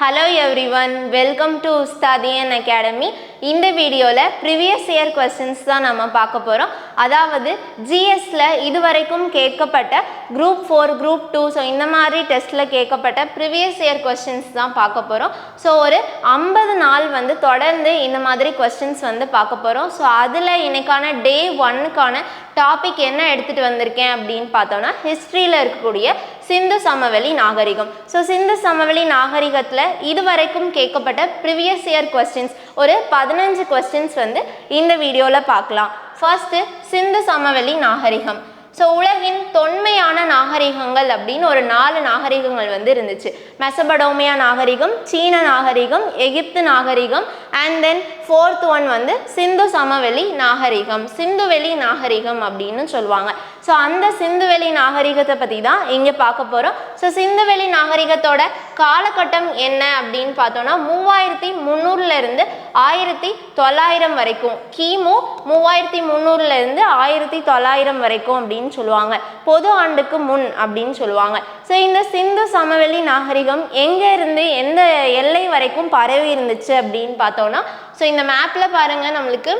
Hello everyone welcome to Ustadian academy இந்த வீடியோவில் previous year questions தான் நம்ம பார்க்க போகிறோம் அதாவது ஜிஎஸ்ல இதுவரைக்கும் கேட்கப்பட்ட group four group two so இந்த மாதிரி டெஸ்ட்டில் கேட்கப்பட்ட ப்ரிவியஸ் இயர் கொஸ்டின்ஸ் தான் பார்க்க போகிறோம் ஸோ ஒரு ஐம்பது நாள் வந்து தொடர்ந்து இந்த மாதிரி கொஸ்டின்ஸ் வந்து பார்க்க போகிறோம் ஸோ அதில் இன்னைக்கான டே ஒன்னுக்கான டாபிக் என்ன எடுத்துகிட்டு வந்திருக்கேன் அப்படின்னு பார்த்தோம்னா ஹிஸ்ட்ரியில் இருக்கக்கூடிய சிந்து சமவெளி நாகரிகம். ஸோ சிந்து சமவெளி நாகரிகத்தில் இதுவரைக்கும் கேட்கப்பட்ட ப்ரிவியஸ் இயர் கொஸ்டின்ஸ் ஒரு பதினஞ்சு கொஸ்டின்ஸ் வந்து இந்த வீடியோவில் பார்க்கலாம். ஃபர்ஸ்ட்டு சிந்து சமவெளி நாகரிகம். ஸோ உலகின் தொன்மையான நாகரிகங்கள் அப்படின்னு ஒரு நாலு நாகரிகங்கள் வந்து இருந்துச்சு. மெசபடோமியா நாகரிகம் சீன நாகரிகம் எகிப்து நாகரிகம் அண்ட் தென் ஃபோர்த் ஒன் வந்து சிந்து சமவெளி நாகரிகம். சிந்துவெளி நாகரிகம் அப்படின்னு சொல்லுவாங்க. ஸோ அந்த சிந்துவெளி நாகரிகத்தை பற்றி தான் இங்கே பார்க்க போகிறோம் ஸோ சிந்துவெளி நாகரிகத்தோட காலகட்டம் என்ன அப்படின்னு பார்த்தோன்னா மூவாயிரத்தி முந்நூறுலேருந்து ஆயிரத்தி தொள்ளாயிரம் வரைக்கும் கிமு மூவாயிரத்தி முந்நூறுலேருந்து ஆயிரத்தி தொள்ளாயிரம் வரைக்கும் அப்படின்னு சொல்லுவாங்க. பொது ஆண்டுக்கு முன் அப்படின்னு சொல்லுவாங்க. ஸோ இந்த சிந்து சமவெளி நாகரிகம் எங்கே இருந்து எந்த எல்லை வரைக்கும் பரவி இருந்துச்சு அப்படின்னு பார்த்தோன்னா ஸோ இந்த மேப்பில் பாருங்கள் நம்மளுக்கு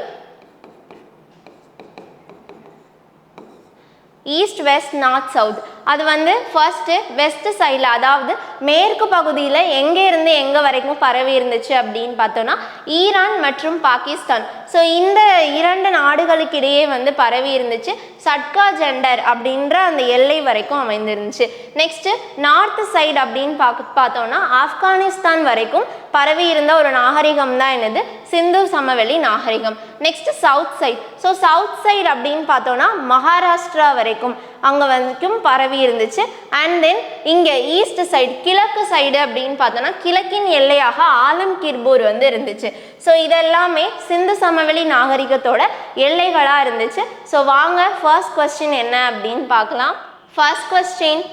ஈஸ்ட் வெஸ்ட் நார்த் சவுத் அது வந்து ஃபர்ஸ்ட்டு வெஸ்ட் சைடில் அதாவது மேற்கு பகுதியில் எங்கே இருந்து எங்கே வரைக்கும் பரவி இருந்துச்சு அப்படின்னு பார்த்தோன்னா ஈரான் மற்றும் பாகிஸ்தான். ஸோ இந்த இரண்டு நாடுகளுக்கிடையே வந்து பரவி இருந்துச்சு சட்கா ஜெண்டர் அப்படின்ற அந்த எல்லை வரைக்கும் அமைந்திருந்துச்சு. நெக்ஸ்ட்டு நார்த் சைடு அப்படின்னு பார்க்க பார்த்தோன்னா ஆப்கானிஸ்தான் வரைக்கும் பரவி இருந்த ஒரு நாகரிகம் தான் என்னது? சிந்து சமவெளி நாகரிகம். Next south side so south side அப்படின்னு பார்த்தோன்னா மகாராஷ்டிரா வரைக்கும் அங்கே வரைக்கும் பரவி இருந்துச்சு. அண்ட் தென் இங்கே ஈஸ்ட் சைடு கிழக்கு சைடு அப்படின்னு பார்த்தோன்னா கிழக்கின் எல்லையாக ஆலம் கிர்பூர் வந்து இருந்துச்சு. ஸோ இதெல்லாமே சிந்து சமவெளி நாகரிகத்தோட எல்லைகளாக இருந்துச்சு. ஸோ வாங்க ஃபர்ஸ்ட் கொஸ்டின் என்ன அப்படின்னு பார்க்கலாம். First question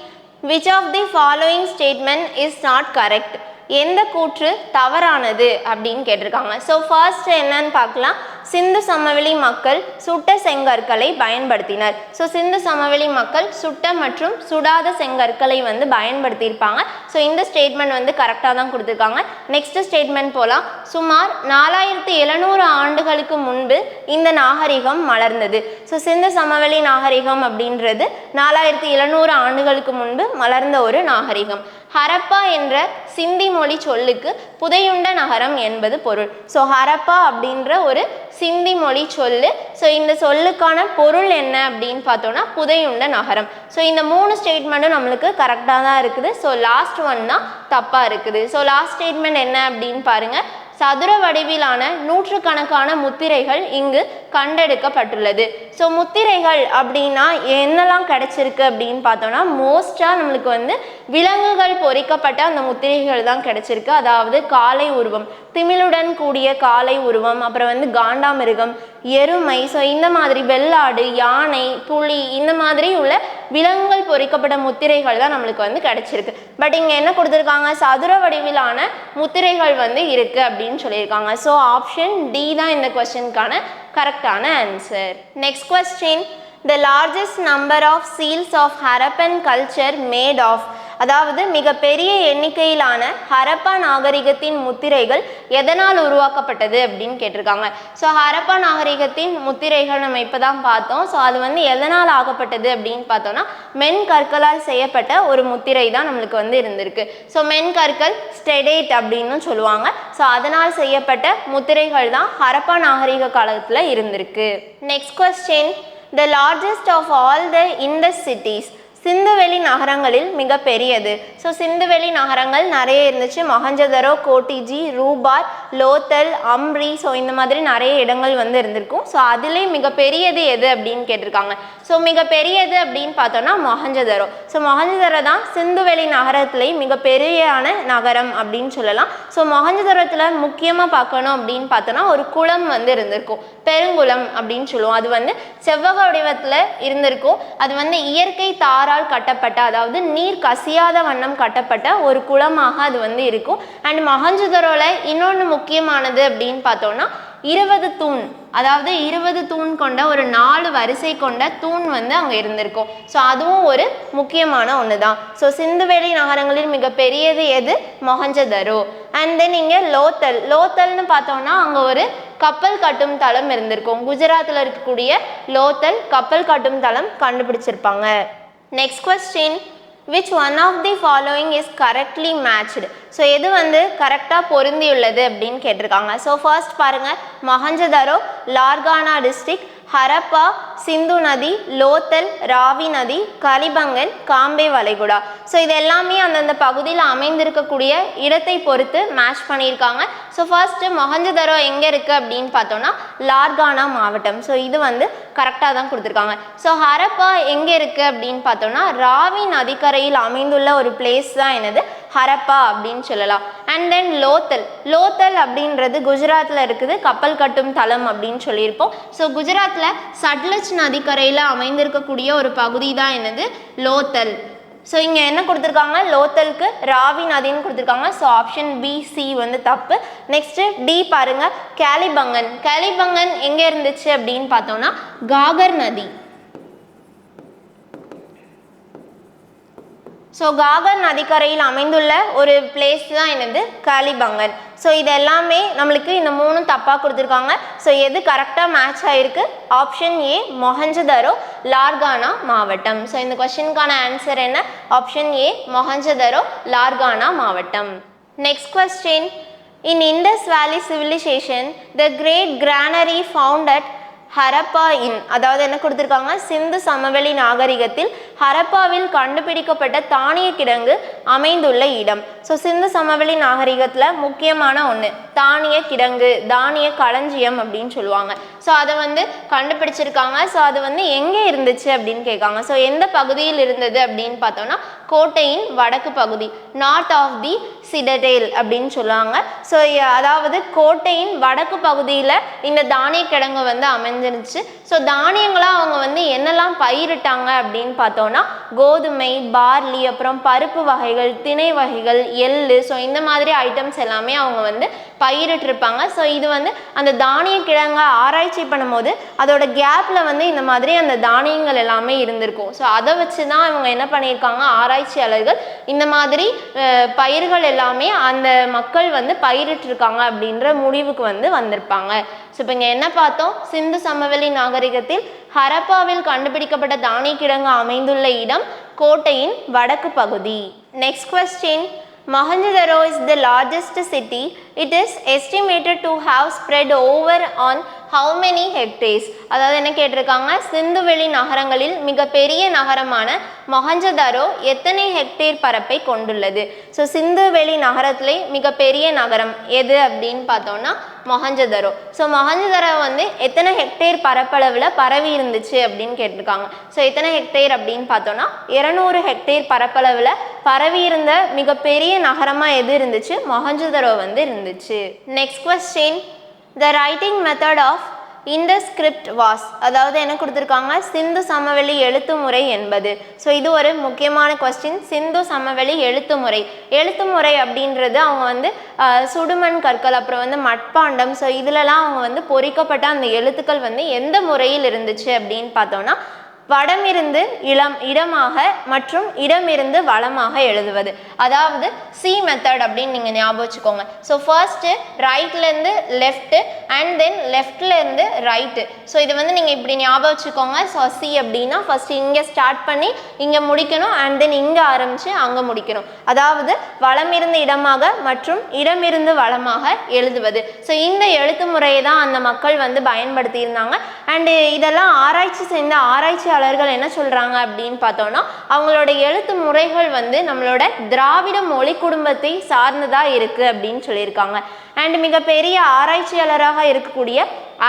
which of the following statement is not correct எந்த கூற்று தவறானது அப்படின்னு கேட்டிருக்காங்க. ஸோ ஃபர்ஸ்ட் என்னன்னு பார்க்கலாம். சிந்து சமவெளி மக்கள் சுட்ட செங்கற்களை பயன்படுத்தினர். ஸோ சிந்து சமவெளி மக்கள் சுட்ட மற்றும் சுடாத செங்கற்களை வந்து பயன்படுத்தியிருப்பாங்க. ஸோ இந்த ஸ்டேட்மெண்ட் வந்து கரெக்டாக தான் கொடுத்துருக்காங்க. நெக்ஸ்ட் ஸ்டேட்மெண்ட் போகலாம் சுமார் நாலாயிரத்தி எழுநூறு ஆண்டுகளுக்கு முன்பு இந்த நாகரிகம் மலர்ந்தது. ஸோ சிந்து சமவெளி நாகரிகம் அப்படின்றது நாலாயிரத்தி எழுநூறு ஆண்டுகளுக்கு முன்பு மலர்ந்த ஒரு நாகரிகம். ஹரப்பா என்ற சிந்தி மொழி சொல்லுக்கு புதையுண்ட நகரம் என்பது பொருள். ஸோ ஹரப்பா அப்படின்ற ஒரு சிந்தி மொழி சொல்லு. ஸோ இந்த சொல்லுக்கான பொருள் என்ன அப்படின்னு பார்த்தோன்னா புதையுண்ட நகரம். ஸோ இந்த மூணு ஸ்டேட்மெண்ட்டும் நம்மளுக்கு கரெக்டாக தான் இருக்குது. ஸோ லாஸ்ட் ஒன் தான் தப்பாக இருக்குது. ஸோ லாஸ்ட் ஸ்டேட்மெண்ட் என்ன அப்படின்னு பாருங்கள் சதுர வடிவிலான நூற்றுக்கணக்கான முத்திரைகள் இங்கு கண்டெடுக்கப்பட்டுள்ளது. ஸோ முத்திரைகள் அப்படின்னா என்னெல்லாம் கிடைச்சிருக்கு அப்படின்னு பார்த்தோம்னா மோஸ்ட்டாக நம்மளுக்கு வந்து விலங்குகள் பொறிக்கப்பட்ட அந்த முத்திரைகள் தான் கிடைச்சிருக்கு. அதாவது காலை உருவம் திமிழுடன் கூடிய காலை உருவம் அப்புறம் வந்து காண்டாமிருகம் எருமை ஸோ இந்த மாதிரி வெள்ளாடு யானை புலி இந்த மாதிரி உள்ள விலங்குகள் பொறிக்கப்பட்ட முத்திரைகள் தான் நம்மளுக்கு வந்து கிடைச்சிருக்கு. பட் இங்கே என்ன கொடுத்துருக்காங்க? சதுர வடிவிலான முத்திரைகள் வந்து இருக்குது அப்படின்னு சொல்லியிருக்காங்க. ஸோ ஆப்ஷன் டி தான் இந்த கொஸ்டினுக்கான கரெக்டான answer next question the largest number of seals of Harappan culture made of அதாவது மிகப்பெரிய எண்ணிக்கையிலான ஹரப்பா நாகரிகத்தின் முத்திரைகள் எதனால் உருவாக்கப்பட்டது அப்படின்னு கேட்டிருக்காங்க. ஸோ ஹரப்பா நாகரிகத்தின் முத்திரைகள் நம்ம இப்போ தான் பார்த்தோம். ஸோ அது வந்து எதனால் ஆகப்பட்டது அப்படின்னு பார்த்தோம்னா மென் கற்களால் செய்யப்பட்ட ஒரு முத்திரை தான் நம்மளுக்கு வந்து இருந்திருக்கு. ஸோ மென் கற்கள் ஸ்டெடேட் அப்படின்னு சொல்லுவாங்க. ஸோ அதனால் செய்யப்பட்ட முத்திரைகள் தான் ஹரப்பா நாகரிக காலத்தில் இருந்திருக்கு. Next question the largest of all the Indus cities சிந்துவெளி நகரங்களில் மிக பெரியது. ஸோ சிந்துவெளி நகரங்கள் நிறைய இருந்துச்சு. மொஹஞ்சதரோ கோட்டிஜி ரூபார் லோத்தல் அம்ரி ஸோ இந்த மாதிரி நிறைய இடங்கள் வந்து இருந்திருக்கும். ஸோ அதிலே மிகப்பெரியது எது அப்படின்னு கேட்டிருக்காங்க. ஸோ மிகப்பெரியது அப்படின்னு பார்த்தோன்னா மொஹஞ்சதரோ ஸோ மொஹஞ்சதரோ தான் சிந்துவெளி நகரத்திலே மிகப்பெரியான நகரம் அப்படின்னு சொல்லலாம். ஸோ மொஹஞ்சதரத்தில் முக்கியமாக பார்க்கணும் அப்படின்னு பார்த்தோன்னா ஒரு குளம் வந்து இருந்திருக்கும். பெருங்குளம் அப்படின்னு சொல்லுவோம். அது வந்து செவ்வக வடிவத்தில் இருந்திருக்கும். அது வந்து இயற்கை தாரா தாரால் கட்டப்பட்ட அதாவது நீர் கசியாத வண்ணம் கட்டப்பட்ட ஒரு குளமாக அது வந்து இருக்கும். அண்ட் மகஞ்சுதரோல இன்னொன்று முக்கியமானது அப்படின்னு பார்த்தோம்னா இருபது தூண் அதாவது இருபது தூண் கொண்ட ஒரு நாலு வரிசை கொண்ட தூண் வந்து அங்கே இருந்திருக்கும். ஸோ அதுவும் ஒரு முக்கியமான ஒன்று தான் ஸோ சிந்துவெளி நகரங்களில் மிகப்பெரியது எது? மொஹஞ்சதரோ அண்ட் தென் இங்கே லோத்தல் லோத்தல்னு பார்த்தோம்னா அங்கே ஒரு கப்பல் கட்டும் தளம் இருந்திருக்கும். குஜராத்தில் இருக்கக்கூடிய லோத்தல் கப்பல் கட்டும் தளம் கண்டுபிடிச்சிருப்பாங்க. Next question, which one of the following is correctly matched? So எது வந்து கரெக்டாக பொருந்தியுள்ளது அப்படின்னு கேட்டிருக்காங்க. ஸோ ஃபர்ஸ்ட் பாருங்கள் மஹஞ்சதரோ லார்கானா டிஸ்ட்ரிக் ஹரப்பா சிந்து நதி லோத்தல் ராவி நதி கலிபங்கன் காம்பே வளைகுடா. ஸோ இது எல்லாமே அந்தந்த பகுதியில் அமைந்திருக்கக்கூடிய இடத்தை பொறுத்து மேட்ச் பண்ணியிருக்காங்க. ஸோ ஃபர்ஸ்ட்டு மொஹஞ்சதரோ எங்கே இருக்குது அப்படின்னு பார்த்தோன்னா லார்கானா மாவட்டம். ஸோ இது வந்து கரெக்டாக தான் கொடுத்துருக்காங்க. ஸோ ஹரப்பா எங்கே இருக்குது அப்படின்னு பார்த்தோன்னா ராவி நதிக்கரையில் அமைந்துள்ள ஒரு பிளேஸ் தான் என்னது? ஹரப்பா அப்படின்னு சொல்லலாம். And then Lothal. லோத்தல் அப்படின்றது குஜராத்தில் இருக்குது. கப்பல் கட்டும் தளம் அப்படின்னு சொல்லியிருப்போம். ஸோ குஜராத்தில் சட்லஜ் நதிக்கரையில் அமைந்திருக்கக்கூடிய ஒரு பகுதி தான் என்னது? லோத்தல். ஸோ இங்கே என்ன கொடுத்துருக்காங்க? லோத்தலுக்கு ராவி நதின்னு கொடுத்துருக்காங்க. ஸோ ஆப்ஷன் பி சி வந்து தப்பு. நெக்ஸ்ட்டு டி பாருங்க. கேலிபங்கன். கேலிபங்கன் எங்கே இருந்துச்சு அப்படின்னு பார்த்தோன்னா காகர் நதி. ஸோ காகர் நதிக்கரையில் அமைந்துள்ள ஒரு பிளேஸ் தான் என்னது? காலிபங்கன் ஸோ இது எல்லாமே நம்மளுக்கு இந்த மூணும் தப்பாக கொடுத்துருக்காங்க. ஸோ எது கரெக்டாக மேட்ச் ஆகிருக்கு ஆப்ஷன் ஏ மொஹஞ்சதரோ லார்கானா மாவட்டம். ஸோ இந்த கொஸ்டினுக்கான ஆன்சர் என்ன? ஆப்ஷன் ஏ மொஹஞ்சதரோ லார்கானா மாவட்டம். Next question in Indus valley civilisation the great granary found at Harappa in அதாவது என்ன கொடுத்துருக்காங்க? சிந்து சமவெளி நாகரிகத்தில் ஹரப்பாவில் கண்டுபிடிக்கப்பட்ட தானிய கிடங்கு அமைந்துள்ள இடம். ஸோ சிந்து சமவெளி நாகரிகத்தில் முக்கியமான ஒன்று தானிய கிடங்கு தானிய களஞ்சியம் அப்படின்னு சொல்லுவாங்க. ஸோ அதை வந்து கண்டுபிடிச்சிருக்காங்க. ஸோ அது வந்து எங்கே இருந்துச்சு அப்படின்னு கேட்காங்க. ஸோ எந்த பகுதியில் இருந்தது அப்படின்னு பார்த்தோம்னா கோட்டையின் வடக்கு பகுதி நார்த் ஆஃப் தி சிடடேல் அப்படின்னு சொல்லுவாங்க. ஸோ அதாவது கோட்டையின் வடக்கு பகுதியில் இந்த தானிய கிடங்கு வந்து அமைந்து அமைஞ்சிருந்துச்சு ஸோ தானியங்களாக அவங்க வந்து என்னெல்லாம் பயிரிட்டாங்க அப்படின்னு பார்த்தோன்னா கோதுமை பார்லி அப்புறம் பருப்பு வகைகள் திணை வகைகள் எள்ளு ஸோ இந்த மாதிரி ஐட்டம்ஸ் எல்லாமே அவங்க வந்து பயிரிட்டிருப்பாங்க. ஸோ இது வந்து அந்த தானிய கிழங்க ஆராய்ச்சி பண்ணும்போது அதோட கேப்பில் வந்து இந்த மாதிரி அந்த தானியங்கள் எல்லாமே இருந்திருக்கும். ஸோ அதை வச்சு தான் இவங்க என்ன பண்ணியிருக்காங்க? ஆராய்ச்சியாளர்கள் இந்த மாதிரி பயிர்கள் எல்லாமே அந்த மக்கள் வந்து பயிரிட்டிருக்காங்க அப்படின்ற முடிவுக்கு வந்து வந்திருப்பாங்க. ஸோ இப்போ இங்கே என்ன பார்த்தோம்? சிந்து சமவெளி நாகரிகத்தில் ஹரப்பாவில் கண்டுபிடிக்கப்பட்ட தானிய கிழங்கு அமைந்துள்ள இடம் கோட்டையின் வடக்கு பகுதி. Next question Mohenjo-daro is largest city it is estimated to have have over an how many hectares அதாவது என்ன கேட்டிருக்காங்க? சிந்துவெளி நகரங்களில் மிகப்பெரிய நகரமான மொஹஞ்சதாரோ எத்தனை ஹெக்டேர் பரப்பை கொண்டுள்ளது? ஸோ சிந்துவெளி நகரத்திலே மிகப்பெரிய நகரம் எது அப்படின்னு பார்த்தோம்னா மொஹஞ்சதரோ. ஸோ மொஹஞ்சதரோ வந்து எத்தனை ஹெக்டேர் பரப்பளவில் பரவி இருந்துச்சு அப்படின்னு கேட்டிருக்காங்க. ஸோ எத்தனை ஹெக்டேர் அப்படின்னு பார்த்தோன்னா இரநூறு ஹெக்டேர் பரப்பளவில் பரவி இருந்த மிகப்பெரிய நகரமாக எது இருந்துச்சு? மொஹஞ்சதரோ வந்து இருந்துச்சு. Next question the writing method of இந்த ஸ்கிரிப்ட் வாஸ் அதாவது என்ன கொடுத்துருக்காங்க? சிந்து சமவெளி எழுத்து முறை என்பது. ஸோ இது ஒரு முக்கியமான கொஸ்டின் சிந்து சமவெளி எழுத்து முறை. எழுத்து முறை அப்படின்றது அவங்க வந்து சுடுமண் கற்கள் அப்புறம் வந்து மட்பாண்டம். ஸோ இதுலலாம் அவங்க வந்து பொறிக்கப்பட்ட அந்த எழுத்துக்கள் வந்து எந்த முறையில் இருந்துச்சு அப்படின்னு பார்த்தோம்னா வடமிருந்து இளம் இடமாக மற்றும் இடமிருந்து வளமாக எழுதுவது. அதாவது சி மெத்தட் அப்படின்னு நீங்கள் ஞாபகம் வச்சுக்கோங்க. ஸோ ஃபர்ஸ்ட்டு ரைட்லேருந்து லெஃப்ட்டு அண்ட் தென் லெஃப்ட்லேருந்து ரைட்டு ஸோ இது வந்து நீங்கள் இப்படி ஞாபகம் வச்சுக்கோங்க. ஸோ சி அப்படின்னா ஃபஸ்ட்டு இங்கே ஸ்டார்ட் பண்ணி இங்கே முடிக்கணும் அண்ட் தென் இங்கே ஆரம்பித்து அங்கே முடிக்கணும். அதாவது வளமிருந்து இடமாக மற்றும் இடமிருந்து வளமாக எழுதுவது. ஸோ இந்த எழுத்து முறையை தான் அந்த மக்கள் வந்து பயன்படுத்தியிருந்தாங்க. அண்டு இதெல்லாம் ஆராய்ச்சி செய்த ஆராய்ச்சி ஆராய்ச்சியாளர்கள் என்ன சொல்கிறாங்க அப்படின்னு பார்த்தோன்னா அவங்களோட எழுத்து முறைகள் வந்து நம்மளோட திராவிட மொழி குடும்பத்தை சார்ந்ததாக இருக்குது அப்படின்னு சொல்லியிருக்காங்க. அண்ட் மிகப்பெரிய ஆராய்ச்சியாளராக இருக்கக்கூடிய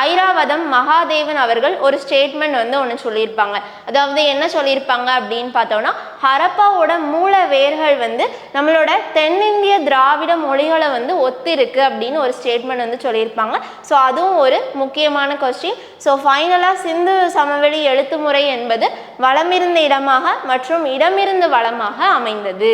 ஐராவதம் மகாதேவன் அவர்கள் ஒரு ஸ்டேட்மெண்ட் வந்து ஒன்று சொல்லியிருப்பாங்க. அதாவது என்ன சொல்லியிருப்பாங்க அப்படின்னு பார்த்தோம்னா ஹரப்பாவோட மூல வேர்கள் வந்து நம்மளோட தென்னிந்திய திராவிட மொழிகளை வந்து ஒத்திருக்கு அப்படின்னு ஒரு ஸ்டேட்மெண்ட் வந்து சொல்லியிருப்பாங்க. ஸோ அதுவும் ஒரு முக்கியமான கொஸ்டின் ஸோ ஃபைனலாக சிந்து சமவெளி எழுத்துமுறை என்பது வளமிருந்த இடமாக மற்றும் இடமிருந்து வளமாக அமைந்தது.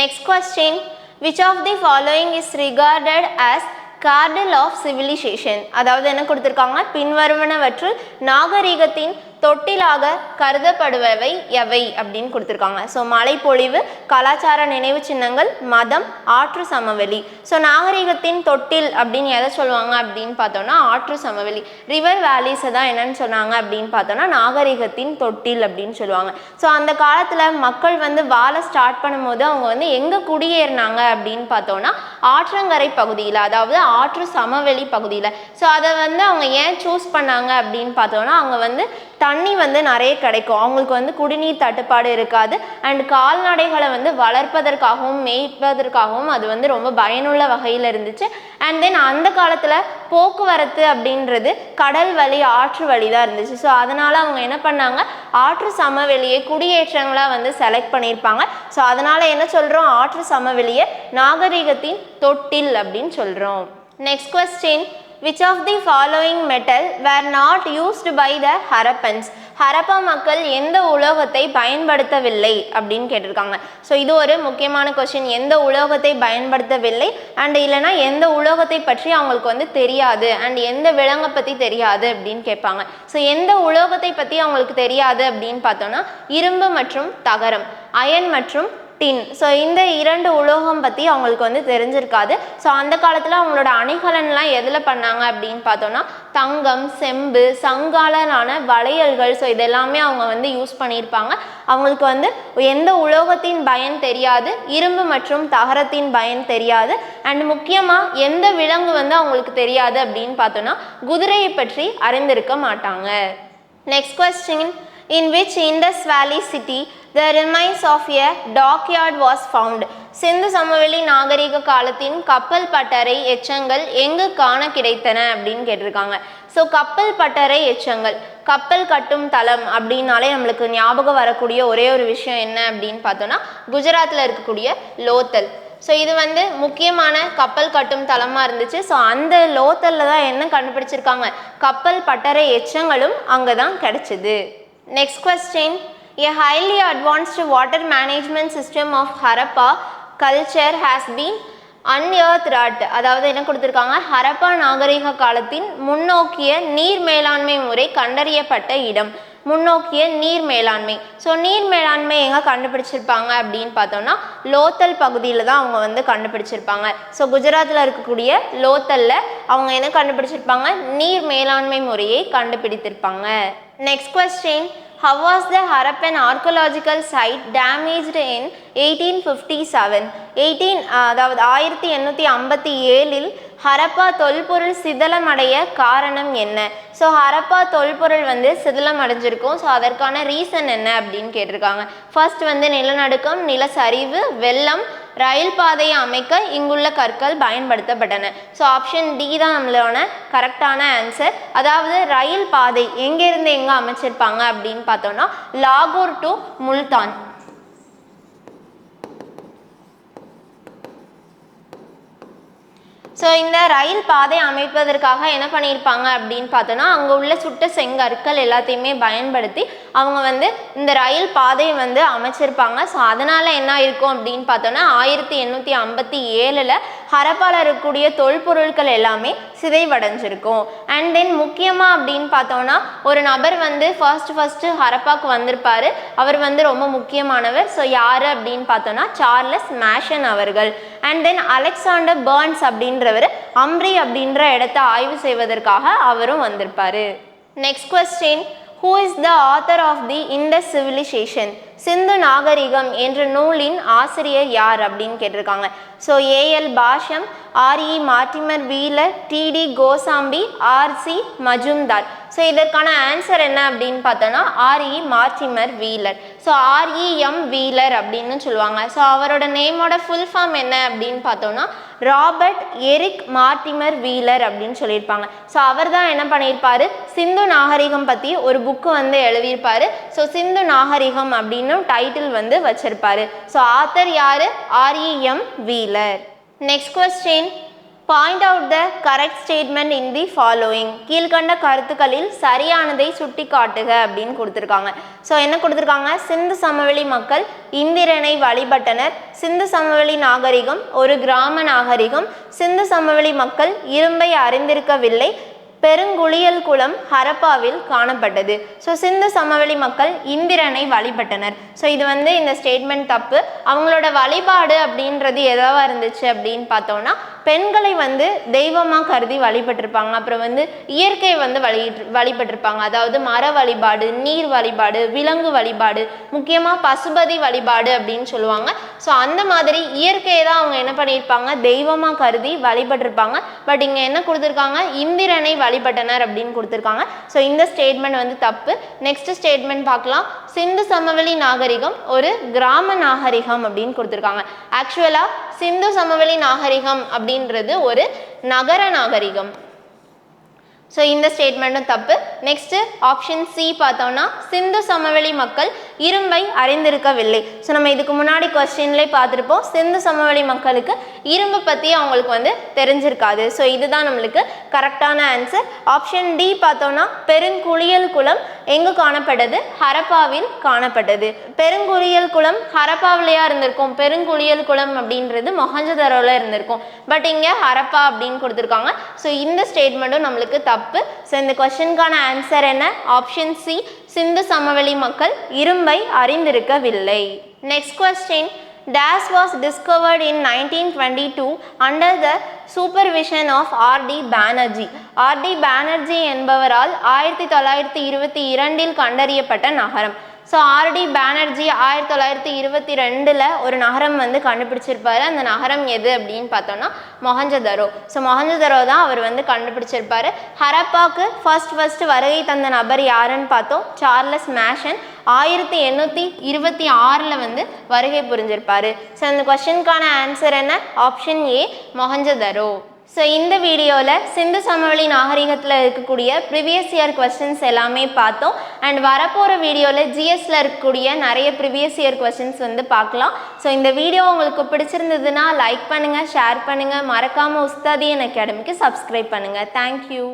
Next question which of the following is recorded as cradle of civilisation அதாவது என்ன கொடுத்துருக்காங்க பின்வருவனவற்றுள் நாகரிகத்தின் தொட்டிலாக கருதப்படுபவை எவை அப்படின்னு கொடுத்துருக்காங்க. ஸோ மழைப்பொழிவு கலாச்சார நினைவு சின்னங்கள் மதம் ஆற்று சமவெளி. ஸோ நாகரிகத்தின் தொட்டில் அப்படின்னு எதை சொல்லுவாங்க அப்படின்னு பார்த்தோம்னா ஆற்று சமவெளி. ரிவர் வேலிஸை தான் என்னன்னு சொன்னாங்க அப்படின்னு பார்த்தோம்னா நாகரிகத்தின் தொட்டில் அப்படின்னு சொல்லுவாங்க. ஸோ அந்த காலத்தில் மக்கள் வந்து வாழ ஸ்டார்ட் பண்ணும்போது அவங்க வந்து எங்கே குடியேறினாங்க அப்படின்னு பார்த்தோம்னா ஆற்றங்கரை பகுதியில் அதாவது ஆற்று சமவெளி பகுதியில். ஸோ அதை வந்து அவங்க ஏன் சூஸ் பண்ணாங்க அப்படின்னு பார்த்தோம்னா அங்கே வந்து தண்ணி வந்து நிறைய கிடைக்கும். அவங்களுக்கு வந்து குடிநீர் தட்டுப்பாடு இருக்காது. அண்ட் கால்நடைகளை வந்து வளர்ப்பதற்காகவும் மேய்ப்பதற்காகவும் அது வந்து ரொம்ப பயனுள்ள வகையில் இருந்துச்சு. அண்ட் தென் அந்த காலத்தில் போக்குவரத்து அப்படின்றது கடல் வழி ஆற்று வழி தான் இருந்துச்சு. ஸோ அதனால் அவங்க என்ன பண்ணாங்க? ஆற்று சமவெளியை குடியேற்றங்களாக வந்து செலக்ட் பண்ணியிருப்பாங்க. ஸோ அதனால் என்ன சொல்கிறோம் ஆற்று சமவெளியை நாகரிகத்தின் தொட்டில் அப்படின்னு சொல்கிறோம் next question which of the following metal were not used by the Harappans Harappa மக்கள் எந்த உலோகத்தை பயன்படுத்தவில்லை அப்படின்னு கேட்டிருக்காங்க. ஸோ இது ஒரு முக்கியமான கொஸ்டின் எந்த உலோகத்தை பயன்படுத்தவில்லை? அண்ட் இல்லைனா எந்த உலோகத்தை பற்றி அவங்களுக்கு வந்து தெரியாது? அண்ட் எந்த விலங்கை பற்றி தெரியாது அப்படின்னு கேட்பாங்க. ஸோ எந்த உலோகத்தை பற்றி அவங்களுக்கு தெரியாது அப்படின்னு பார்த்தோன்னா இரும்பு மற்றும் தகரம் அயன் மற்றும் டின் ஸோ இந்த இரண்டு உலோகம் பற்றி அவங்களுக்கு வந்து தெரிஞ்சிருக்காது. ஸோ அந்த காலத்தில் அவங்களோட அணிகலன்லாம் எதில் பண்ணாங்க அப்படின்னு பார்த்தோன்னா தங்கம் செம்பு சங்காலனான வளையல்கள். ஸோ இதெல்லாமே அவங்க வந்து யூஸ் பண்ணியிருப்பாங்க. அவங்களுக்கு வந்து எந்த உலோகத்தின் பயன் தெரியாது இரும்பு மற்றும் தகரத்தின் பயன் தெரியாது. அண்ட் முக்கியமாக எந்த விலங்கு வந்து அவங்களுக்கு தெரியாது அப்படின்னு பார்த்தோன்னா குதிரையை பற்றி அறிந்திருக்க மாட்டாங்க. Next question in which Indus Valley city the remains of a dockyard was found. Sindhu சமவெளி நாகரிக காலத்தின் கப்பல் பட்டறை எச்சங்கள் எங்கு காண கிடைத்தன அப்படின்னு கேட்டிருக்காங்க. ஸோ கப்பல் பட்டறை எச்சங்கள் கப்பல் கட்டும் தளம் அப்படின்னாலே நம்மளுக்கு ஞாபகம் வரக்கூடிய ஒரே ஒரு விஷயம் என்ன அப்படின்னு பார்த்தோன்னா குஜராத்தில் இருக்கக்கூடிய லோத்தல். ஸோ இது வந்து முக்கியமான கப்பல் கட்டும் தளமாக இருந்துச்சு. ஸோ அந்த லோத்தலில் தான் என்ன கண்டுபிடிச்சிருக்காங்க? கப்பல் பட்டறை எச்சங்களும் அங்கே தான் கிடச்சிது. Next question. A highly advanced water management system of Harappa culture has been unearthed at அதாவது என்ன கொடுத்துருக்காங்க ஹரப்பா நாகரிக காலத்தின் முன்னோக்கிய நீர் மேலாண்மை முறை கண்டறியப்பட்ட இடம் முன்னோக்கிய நீர் மேலாண்மை. ஸோ நீர் மேலாண்மை எங்கே கண்டுபிடிச்சிருப்பாங்க அப்படின்னு பார்த்தோம்னா லோத்தல் பகுதியில் தான் அவங்க வந்து கண்டுபிடிச்சிருப்பாங்க. ஸோ குஜராத்தில் இருக்கக்கூடிய லோத்தலில் அவங்க என்ன கண்டுபிடிச்சிருப்பாங்க? நீர் மேலாண்மை முறையை கண்டுபிடித்திருப்பாங்க. Next question How was the Harappan archaeological site damaged in 1857? 18 அதாவது ஆயிரத்தி எண்ணூற்றி ஐம்பத்தி ஏழில் ஹரப்பா தொல்பொருள் சிதலமடைய காரணம் என்ன? ஸோ ஹரப்பா தொல்பொருள் வந்து சிதிலம் அடைஞ்சிருக்கும் ஸோ அதற்கான ரீசன் என்ன அப்படின்னு கேட்டிருக்காங்க. ஃபர்ஸ்ட் வந்து நிலநடுக்கம் நிலச்சரிவு வெள்ளம் ரயில் பாதையை அமைக்க இங்குள்ள கற்கள் பயன்படுத்தப்பட்டன. ஸோ ஆப்ஷன் டி தான் நம்மளோட கரெக்டான ஆன்சர் அதாவது ரயில் பாதை எங்கேருந்து எங்கே அமைச்சிருப்பாங்க அப்படின்னு பார்த்தோம்னா லாகூர் டு முல்தான். ஸோ இந்த ரயில் பாதை அமைப்பதற்காக என்ன பண்ணியிருப்பாங்க அப்படின்னு பார்த்தோன்னா அங்கே உள்ள சுட்ட செங்கற்கள் எல்லாத்தையுமே பயன்படுத்தி அவங்க வந்து இந்த ரயில் பாதையை வந்து அமைச்சிருப்பாங்க. ஸோ அதனால் என்ன இருக்கும் அப்படின்னு பார்த்தோன்னா ஆயிரத்தி எண்ணூற்றி ஐம்பத்தி ஏழில் ஹரப்பால இருக்கக்கூடிய தொல்பொருட்கள் எல்லாமே சிதைவடைஞ்சிருக்கும். அண்ட் தென் முக்கியமாக அப்படின்னு பார்த்தோன்னா ஒரு நபர் வந்து ஃபர்ஸ்ட் ஃபஸ்ட்டு ஹரப்பாக்கு வந்திருப்பார். அவர் வந்து ரொம்ப முக்கியமானவர். ஸோ யார் அப்படின்னு பார்த்தோன்னா சார்லஸ் மேஷன் அவர்கள். அண்ட் தென் அலெக்சாண்டர் பேர்ன்ஸ் அப்படின்றவர் அம்ரி அப்படின்ற இடத்த ஆய்வு செய்வதற்காக அவரும் வந்திருப்பாரு. Next question who is the author of the Indus civilisation சிந்து நாகரிகம் என்ற நூலின் ஆசிரியர் யார் அப்படின்னு கேட்டிருக்காங்க. So A L Basham R E Mortimer Wheeler D D Kosambi R C Majumdar. So இதற்கான ஆன்சர் என்ன அப்படின்னு பார்த்தோன்னா R E Mortimer Wheeler. So R E M Wheeler அப்படின்னு சொல்லுவாங்க. ஸோ அவரோட நேமோட ஃபுல் ஃபார்ம் என்ன அப்படின்னு பார்த்தோன்னா ராபர்ட் எரிக் மார்டிமர் வீலர் அப்படின்னு சொல்லியிருப்பாங்க. ஸோ அவர் தான் என்ன பண்ணியிருப்பார்? சிந்து நாகரிகம் பற்றி ஒரு புக்கு வந்து எழுதியிருப்பார். ஸோ சிந்து நாகரிகம் அப்படின்னு டைட்டில் வந்து வச்சிருப்பாரு. ஸோ ஆத்தர் யாரு? R E M Wheeler next question point out the correct statement in the following கீழ்கண்ட கருத்துக்களில் சரியானதை சுட்டி காட்டுக அப்படின்னு கொடுத்துருக்காங்க. ஸோ என்ன கொடுத்துருக்காங்க? சிந்து சமவெளி மக்கள் இந்திரனை வழிபட்டனர். சிந்து சமவெளி நாகரிகம் ஒரு கிராம நாகரிகம். சிந்து சமவெளி மக்கள் இரும்பை அறிந்திருக்கவில்லை. பெருங்குளியல் குளம் ஹரப்பாவில் காணப்பட்டது. ஸோ சிந்து சமவெளி மக்கள் இந்திரனை வழிபட்டனர். ஸோ இது வந்து இந்த ஸ்டேட்மெண்ட் தப்பு. அவங்களோட வழிபாடு அப்படின்றது எதாவா இருந்துச்சு அப்படின்னு பார்த்தோம்னா பெண்களை வந்து தெய்வமாக கருதி வழிபட்டிருப்பாங்க. அப்புறம் வந்து இயற்கையை வந்து வழி வழிபட்டிருப்பாங்க. அதாவது மர வழிபாடு நீர் வழிபாடு விலங்கு வழிபாடு முக்கியமாக பசுபதி வழிபாடு அப்படின்னு சொல்லுவாங்க. ஸோ அந்த மாதிரி இயற்கையை தான் அவங்க என்ன பண்ணியிருப்பாங்க? தெய்வமாக கருதி வழிபட்டிருப்பாங்க. பட் இங்கே என்ன கொடுத்துருக்காங்க? இந்திரனை வழிபட்டனர் அப்படின்னு கொடுத்துருக்காங்க. ஸோ இந்த ஸ்டேட்மெண்ட் வந்து தப்பு. நெக்ஸ்ட் ஸ்டேட்மெண்ட் பார்க்கலாம். சிந்து சமவெளி நாகரிகம் ஒரு கிராம நாகரிகம் அப்படின்னு கொடுத்துருக்காங்க. ஆக்சுவலாக சிந்து சமவெளி நாகரிகம் அப்படின்றது ஒரு நகர நாகரிகம். ஸோ இந்த ஸ்டேட்மெண்ட்டும் தப்பு. நெக்ஸ்ட்டு ஆப்ஷன் சி பார்த்தோம்னா சிந்து சமவெளி மக்கள் இரும்பை அறிந்திருக்கவில்லை. ஸோ நம்ம இதுக்கு முன்னாடி கொஸ்டின்லேயே பார்த்துருப்போம். சிந்து சமவெளி மக்களுக்கு இரும்பு பற்றி அவங்களுக்கு வந்து தெரிஞ்சிருக்காது. ஸோ இதுதான் நம்மளுக்கு கரெக்டான ஆன்சர் ஆப்ஷன் டி பார்த்தோம்னா பெருங்குளியல் குளம் எங்கு காணப்பட்டது? ஹரப்பாவில் காணப்பட்டது. பெருங்குளியல் குளம் ஹரப்பாவிலையா இருந்திருக்கும்? பெருங்குளியல் குளம் அப்படின்றது மொஹஞ்சதரோவில் இருந்திருக்கும். பட் இங்கே ஹரப்பா அப்படின்னு கொடுத்துருக்காங்க. ஸோ இந்த ஸ்டேட்மெண்ட்டும் நம்மளுக்கு தப்பு. ஸோ இந்த கொஸ்டினுக்கான ஆன்சர் என்ன? ஆப்ஷன் சி சிந்து சமவெளி மக்கள் இரும்பை அறிந்திருக்கவில்லை. Next question this was discovered in nineteen twenty two under the supervision of R D Banerji R D Banerji என்பவரால் ஆயிரத்தி தொள்ளாயிரத்தி இருபத்தி இரண்டில் கண்டறியப்பட்ட நகரம். ஸோ ஆர்டி பானர்ஜி ஆயிரத்தி தொள்ளாயிரத்தி இருபத்தி ரெண்டில் ஒரு நகரம் வந்து கண்டுபிடிச்சிருப்பாரு. அந்த நகரம் எது அப்படின்னு பார்த்தோம்னா மொஹஞ்சதரோ. ஸோ மொஹஞ்சதரோ தான் அவர் வந்து கண்டுபிடிச்சிருப்பாரு. ஹரப்பாக்கு ஃபர்ஸ்ட் ஃபர்ஸ்ட் வருகை தந்த நபர் யாருன்னு பார்த்தோம்? சார்லஸ் மேஷன் ஆயிரத்தி எண்ணூற்றி இருபத்தி ஆறில் வந்து வருகை புரிஞ்சிருப்பாரு. ஸோ அந்த கொஷனுக்கான ஆன்சர் என்ன? Option A Mohenjo-daro. ஸோ இந்த வீடியோவில் சிந்து சமவெளி நாகரிகத்தில் இருக்கக்கூடிய ப்ரிவியஸ் இயர் கொஸ்டின்ஸ் எல்லாமே பார்த்தோம். அண்ட் வரப்போகிற வீடியோவில் ஜிஎஸ்சில் இருக்கக்கூடிய நிறைய ப்ரிவியஸ் இயர் கொஸ்டின்ஸ் வந்து பார்க்கலாம். ஸோ இந்த வீடியோ உங்களுக்கு பிடிச்சிருந்ததுன்னா லைக் பண்ணுங்கள் ஷேர் பண்ணுங்கள் மறக்காமல் உஸ்தாதியன் அகாடமிக்கு சப்ஸ்கிரைப் பண்ணுங்கள் தேங்க்யூ